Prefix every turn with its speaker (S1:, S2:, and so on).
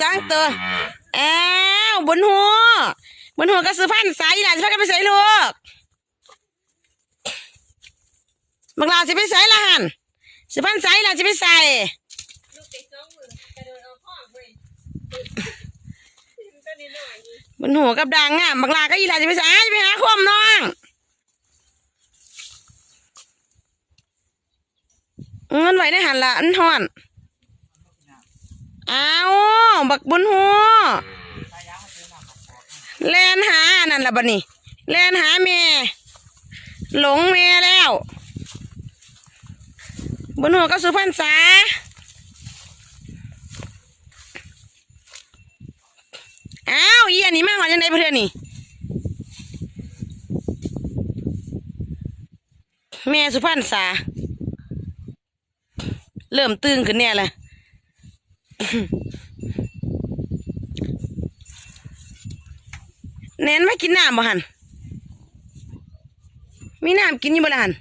S1: สองตัวอ้าวบนหัวบนหัวก็ซื้อพันสายหลานสิพากันไปใส่ลูกบักลาสิไปใส่ละหันสิพันสายอีหลานสิไปใส่
S2: ลูกไปสองมือกระโดดเอาข้อเว้ยมันก็นิดหน่อยนี่
S1: บนหัวกับดังอะบักลาก็อีหลานสิไปใส่อ้าจะไปหาคมน้องเงินไหวในหันละอันห่อนอ้า บักบนหัวแลนหาอันนั่นละบัดนี้แลนหาแม่หลงแม่แล้วบนหัวก็สุพรรณษาอ้าวอีอันนี้มาหอดยังไงเพื่อนนี่แม่สุพรรณษา เริ่มตึงขึ้นเนี่ยแหละ เน้นไม่กินน้ำบ่หันมีน้ำกินอยู่บ่ละหัน